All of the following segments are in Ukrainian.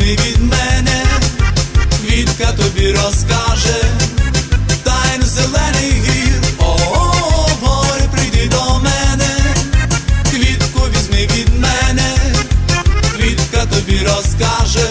вічний від мене, квітка тобі розкаже, тайну зелений гір, о, -о, прийди до мене, квітку візьми від мене, квітка тобі розкаже.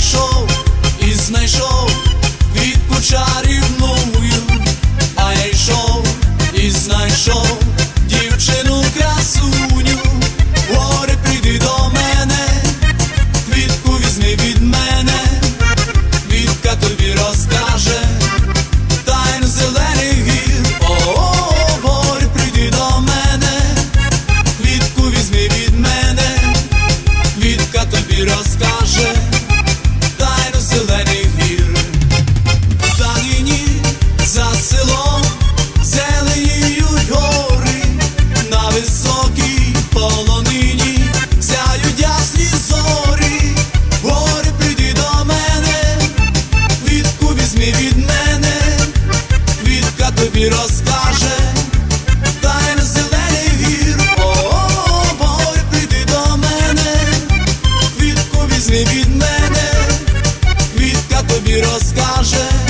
прийшов і знайшов від чарівною, а я йшов і знайшов. від мене, квітка тобі розкаже.